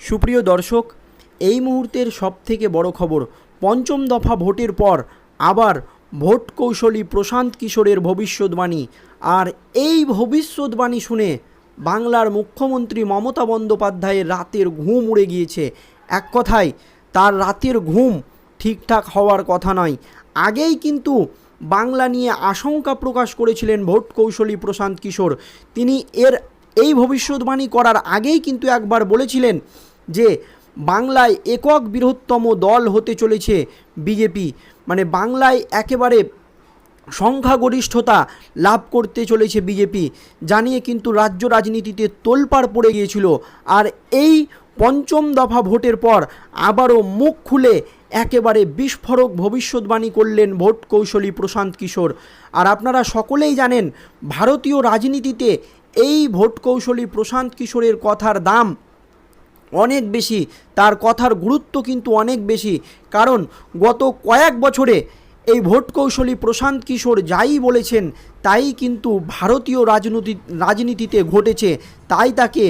সুপ্রিয় দর্শক, এই মুহূর্তের সবথেকে বড় খবর, পঞ্চম দফা ভোটের পর আবার ভোট কৌশলী প্রশান্ত কিশোরের ভবিষ্যৎবাণী আর এই ভবিষ্যৎবাণী শুনে বাংলার মুখ্যমন্ত্রী মমতা বন্দ্যোপাধ্যায়ের রাতের ঘুম উড়ে গিয়েছে। এক কথায়, তার রাতের ঘুম ঠিকঠাক হওয়ার কথা নয়। আগেই কিন্তু বাংলা নিয়ে আশঙ্কা প্রকাশ করেছিলেন ভোট কৌশলী প্রশান্ত কিশোর। তিনি এর এই ভবিষ্যৎবাণী করার আগেই কিন্তু একবার বলেছিলেন যে বাংলায় একক বৃহত্তম দল হতে চলেছে বিজেপি। মানে বাংলায় একেবারে সংখ্যাগরিষ্ঠতা লাভ করতে চলেছে বিজেপি জানিয়ে কিন্তু রাজ্য রাজনীতিতে তোলপাড় পড়ে গিয়েছিল। আর এই পঞ্চম দফা ভোটের পর আবারও মুখ খুলে একেবারে বিস্ফোরক ভবিষ্যৎবাণী করলেন ভোট কৌশলী প্রশান্ত কিশোর। আর আপনারা সকলেই জানেন, ভারতীয় রাজনীতিতে এই ভোট কৌশলী প্রশান্ত কিশোরের কথার দাম অনেক বেশি, তার কথার গুরুত্ব কিন্তু অনেক বেশি। কারণ গত কয়েক বছরে এই ভোট কৌশলী প্রশান্ত কিশোর যাই বলেছেন, তাই কিন্তু ভারতীয় রাজনীতি, রাজনীতিতে ঘটেছে। তাই তাকে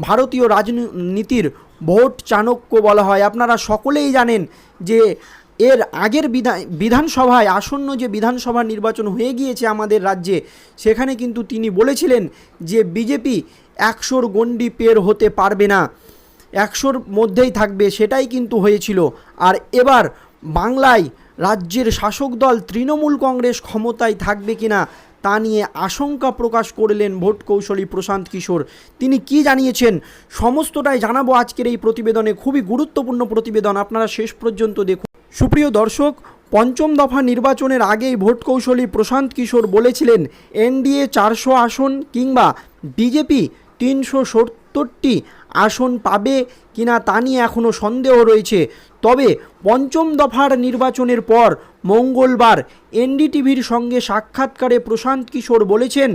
ভারতীয় রাজনীতির ভোট চাণক্য বলা হয়। আপনারা সকলেই জানেন যে এর আগের বিধান, বিধানসভায় আসন্ন যে বিধানসভা নির্বাচন হয়ে গিয়েছে আমাদের রাজ্যে, সেখানে কিন্তু তিনি বলেছিলেন যে বিজেপি একশোর গণ্ডি পের হতে পারবে না। একশোর মধ্যেই থাকবে, সেটাই কিন্তু হয়েছিল। আর এবার বাংলায় রাজ্যের শাসক দল তৃণমূল কংগ্রেস ক্ষমতায় থাকবে কিনা, তা নিয়ে আশঙ্কা প্রকাশ করলেন ভোট কৌশলী প্রশান্ত কিশোর। তিনি কি জানিয়েছেন? সমস্তটাই জানাব আজকের এই প্রতিবেদনে। খুবই গুরুত্বপূর্ণ প্রতিবেদন। আপনারা শেষ পর্যন্ত দেখুন। সুপ্রিয় দর্শক, পঞ্চম দফা নির্বাচনের আগেই ভোট কৌশলী প্রশান্ত কিশোর বলেছিলেন, এনডিএ চারশো আসন কিংবা বিজেপি তিনশো সত্তরটি আসন পাবে কিনা তা নিয়ে এখনও সন্দেহ রয়েছে। তবে পঞ্চম দফার নির্বাচনের পর মঙ্গলবার এনডিটিভির সঙ্গে সাক্ষাৎকারে প্রশান্ত কিশোর বলেছেন,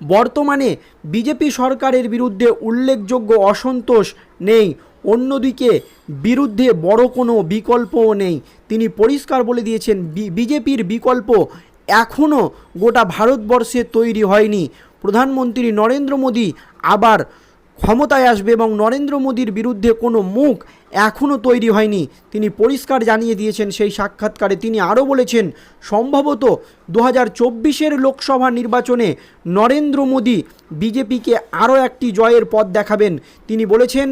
বর্তমানে বিজেপি সরকারের বিরুদ্ধে উল্লেখযোগ্য অসন্তোষ নেই অন্যদিকে বিরুদ্ধে বড় কোনো বিকল্পও নেই। তিনি পরিষ্কার বলে দিয়েছেন বিজেপির বিকল্প এখনও গোটা ভারতবর্ষে তৈরি হয়নি। প্রধানমন্ত্রী নরেন্দ্র মোদী আবার ক্ষমতায় আসবে এবং নরেন্দ্র মোদীর বিরুদ্ধে কোনো মুখ এখনও তৈরি হয়নি। তিনি পরিষ্কার জানিয়ে দিয়েছেন সেই সাক্ষাৎকারে। তিনি আরও বলেছেন, সম্ভবত দু হাজার লোকসভা নির্বাচনে নরেন্দ্র মোদী বিজেপিকে আরও একটি জয়ের পথ দেখাবেন। তিনি বলেছেন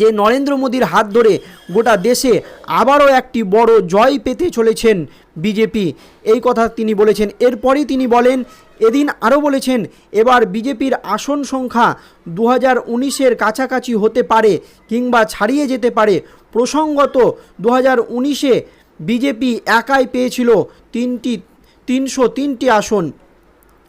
যে নরেন্দ্র মোদীর হাত ধরে গোটা দেশে আবারও একটি বড় জয় পেতে চলেছেন বিজেপি। এই কথা তিনি বলেছেন। এরপরই তিনি বলেন, এদিন আরও বলেছেন, এবার বিজেপির আসন সংখ্যা দু হাজার উনিশের কাছাকাছি হতে পারে কিংবা ছাড়িয়ে যেতে পারে। প্রসঙ্গত দু হাজার বিজেপি একাই পেয়েছিল তিনটি, তিনশো তিনটি আসন।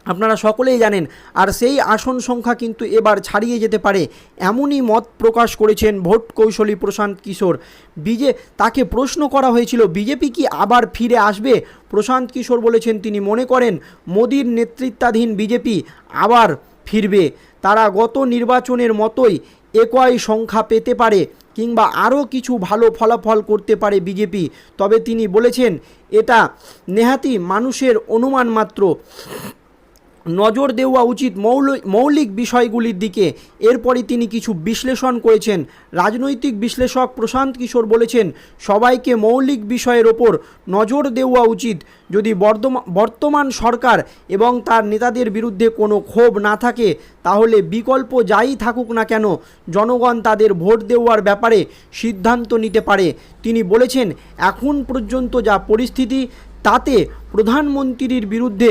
আপনারা সকলেই জানেন, আর সেই আসন সংখ্যা কিন্তু এবার ছাড়িয়ে যেতে পারে, এমনই মত প্রকাশ করেছেন ভোট কৌশলী প্রশান্ত কিশোর। বিজে, তাকে প্রশ্ন করা হয়েছিল, বিজেপি কি আবার ফিরে আসবে? প্রশান্ত কিশোর বলেছেন, তিনি মনে করেন, মোদির নেতৃত্বাধীন বিজেপি আবার ফিরবে। তারা গত নির্বাচনের মতোই একই সংখ্যা পেতে পারে, কিংবা আরও কিছু ভালো ফলাফল করতে পারে বিজেপি। তবে তিনি বলেছেন, এটা নেহাতি মানুষের অনুমান মাত্র। নজর দেওয়া উচিত মৌল, মৌলিক বিষয়গুলির দিকে। এরপরে তিনি কিছু বিশ্লেষণ করেছেন। রাজনৈতিক বিশ্লেষক প্রশান্ত কিশোর বলেছেন, সবাইকে মৌলিক বিষয়ের ওপর নজর দেওয়া উচিত। যদি বর্তমান সরকার এবং তার নেতাদের বিরুদ্ধে কোনো ক্ষোভ না থাকে, তাহলে বিকল্প যাই থাকুক না কেন, জনগণ তাদের ভোট দেওয়ার ব্যাপারে সিদ্ধান্ত নিতে পারে। তিনি বলেছেন, এখন পর্যন্ত যা পরিস্থিতি, তাতে প্রধানমন্ত্রীর বিরুদ্ধে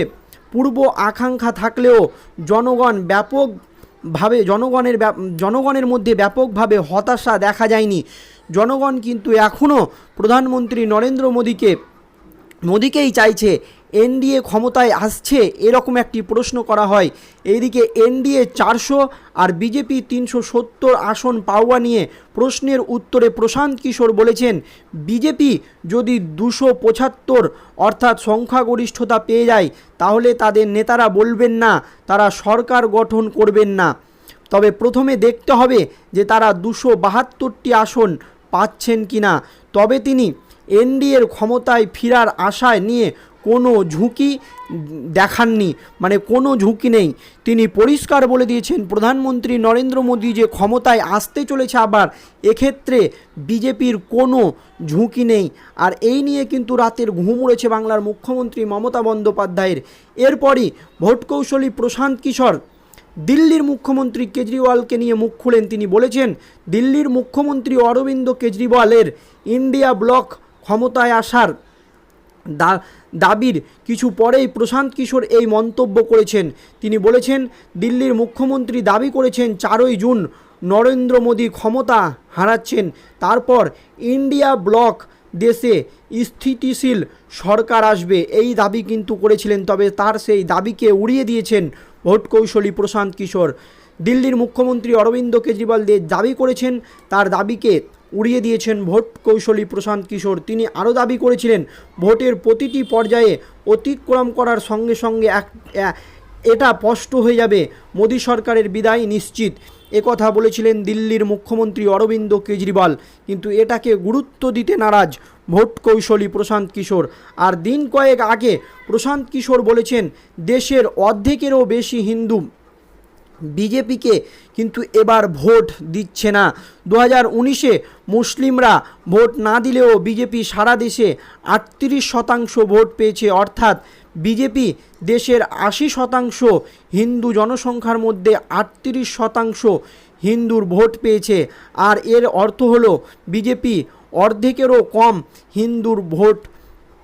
পূর্ব আকাঙ্ক্ষা থাকলেও জনগণ ব্যাপকভাবে জনগণের জনগণের মধ্যে ব্যাপকভাবে হতাশা দেখা যায়নি। জনগণ কিন্তু এখনও প্রধানমন্ত্রী নরেন্দ্র মোদীকে মোদীকেই চাইছে এনডিএ ক্ষমতায় আসছে এরকম একটি প্রশ্ন করা হয়। এইদিকে এনডিএ চারশো আর বিজেপি তিনশো সত্তর আসন পাওয়া নিয়ে প্রশ্নের উত্তরে প্রশান্ত কিশোর বলেছেন, বিজেপি যদি দুশো পঁচাত্তর অর্থাৎ সংখ্যাগরিষ্ঠতা পেয়ে যায়, তাহলে তাদের নেতারা বলবেন না, তারা সরকার গঠন করবেন না। তবে প্রথমে দেখতে হবে যে তারা দুশো বাহাত্তরটি আসন পাচ্ছেন কি না? তবে তিনি এনডিএর ক্ষমতায় ফেরার আশায় নিয়ে কোনো ঝুঁকি দেখাননি মানে কোনো ঝুঁকি নেই। তিনি পরিষ্কার বলে দিয়েছেন, প্রধানমন্ত্রী নরেন্দ্র মোদী যে ক্ষমতায় আসতে চলেছে আবার, এক্ষেত্রে বিজেপির কোনো ঝুঁকি নেই। আর এই নিয়ে কিন্তু রাতের ঘুম উড়েছে বাংলার মুখ্যমন্ত্রী মমতা বন্দ্যোপাধ্যায়ের। এরপরই ভোট কৌশলী প্রশান্ত কিশোর দিল্লির মুখ্যমন্ত্রী কেজরিওয়ালকে নিয়ে মুখ খুলেন তিনি বলেছেন, দিল্লির মুখ্যমন্ত্রী অরবিন্দ কেজরিওয়ালের ইন্ডিয়া ব্লক ক্ষমতায় আসার দা, দাবির কিছু পরেই প্রশান্ত কিশোর এই মন্তব্য করেছেন। তিনি বলেছেন, দিল্লির মুখ্যমন্ত্রী দাবি করেছেন, চারই জুন নরেন্দ্র মোদী ক্ষমতা হারাচ্ছেন, তারপর ইন্ডিয়া ব্লক দেশে স্থিতিশীল সরকার আসবে, এই দাবি কিন্তু করেছিলেন, তবে তার সেই দাবিকে উড়িয়ে দিয়েছেন ভোট কৌশলী প্রশান্ত কিশোর। দিল্লির মুখ্যমন্ত্রী অরবিন্দ কেজরিওয়াল যে দাবি করেছেন, তার দাবিকে উড়িয়ে দিয়েছেন ভোট কৌশলী প্রশান্ত কিশোর। তিনি আরও দাবি করেছিলেন, ভোটের প্রতিটি পর্যায়ে অতিক্রম করার সঙ্গে সঙ্গে এক এটা স্পষ্ট হয়ে যাবে। মোদী সরকারের বিদায় নিশ্চিত। একথা বলেছিলেন দিল্লির মুখ্যমন্ত্রী অরবিন্দ কেজরিওয়াল। কিন্তু এটাকে গুরুত্ব দিতে নারাজ ভোট কৌশলী প্রশান্ত কিশোর। আর দিন কয়েক আগে প্রশান্ত কিশোর বলেছেন, দেশের অর্ধেকেরও বেশি হিন্দু বিজেপিকে কিন্তু এবার ভোট দিচ্ছে না। দু হাজার উনিশে মুসলিমরা ভোট না দিলেও বিজেপি সারা দেশে আটত্রিশ শতাংশ ভোট পেয়েছে। অর্থাৎ বিজেপি দেশের আশি শতাংশ হিন্দু জনসংখ্যার মধ্যে আটত্রিশ শতাংশ হিন্দুর ভোট পেয়েছে। আর এর অর্থ হলো বিজেপি অর্ধেকেরও কম হিন্দুর ভোট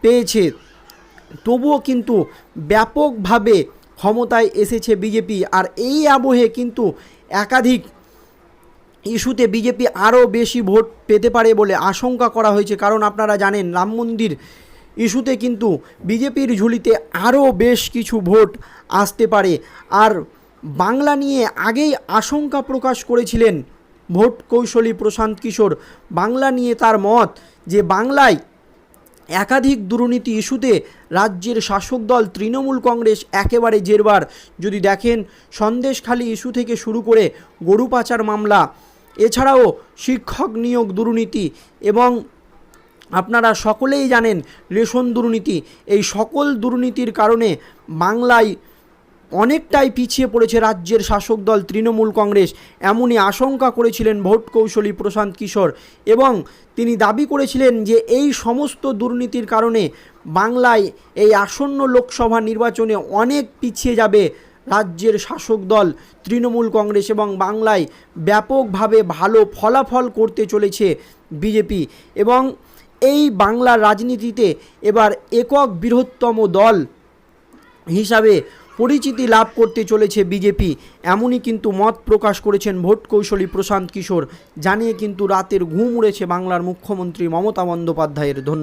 পেয়েছে। তবুও কিন্তু ব্যাপকভাবে ক্ষমতায় এসেছে বিজেপি। আর এই আবহে কিন্তু একাধিক ইস্যুতে বিজেপি আরও বেশি ভোট পেতে পারে বলে আশঙ্কা করা হয়েছে। কারণ আপনারা জানেন রাম মন্দির ইস্যুতে কিন্তু বিজেপির ঝুলিতে আরও বেশ কিছু ভোট আসতে পারে। আর বাংলা নিয়ে আগেই আশঙ্কা প্রকাশ করেছিলেন ভোট কৌশলী প্রশান্ত কিশোর। বাংলা নিয়ে তার মত যে বাংলায় একাধিক দুর্নীতি ইস্যুতে রাজ্যের শাসক দল তৃণমূল কংগ্রেস একেবারে জেরবার। যদি দেখেন, সন্দেশখালী ইস্যু থেকে শুরু করে গরু পাচার মামলা, এছাড়াও শিক্ষক নিয়োগ দুর্নীতি এবং আপনারা সকলেই জানেন রেশন দুর্নীতি। এই সকল দুর্নীতির কারণে বাংলায় অনেকটাই পিছিয়ে পড়েছে রাজ্যের শাসক দল তৃণমূল কংগ্রেস। এমনই আশঙ্কা করেছিলেন ভোট কৌশলী প্রশান্ত কিশোর এবং তিনি দাবি করেছিলেন যে এই সমস্ত দুর্নীতির কারণে বাংলায় এই আসন্ন লোকসভা নির্বাচনে অনেক পিছিয়ে যাবে রাজ্যের শাসক দল তৃণমূল কংগ্রেস এবং বাংলায় ব্যাপকভাবে ভালো ফলাফল করতে চলেছে বিজেপি এবং এই বাংলা রাজনীতিতে এবার একক বৃহত্তম দল হিসাবে পরিচিতি লাভ করতে চলেছে বিজেপি। এমনই কিন্তু মত প্রকাশ করেছেন ভোট কৌশলী প্রশান্ত কিশোর, জানিয়ে কিন্তু রাতের ঘুম উড়েছে বাংলার মুখ্যমন্ত্রী মমতা বন্দ্যোপাধ্যায়ের ধন্য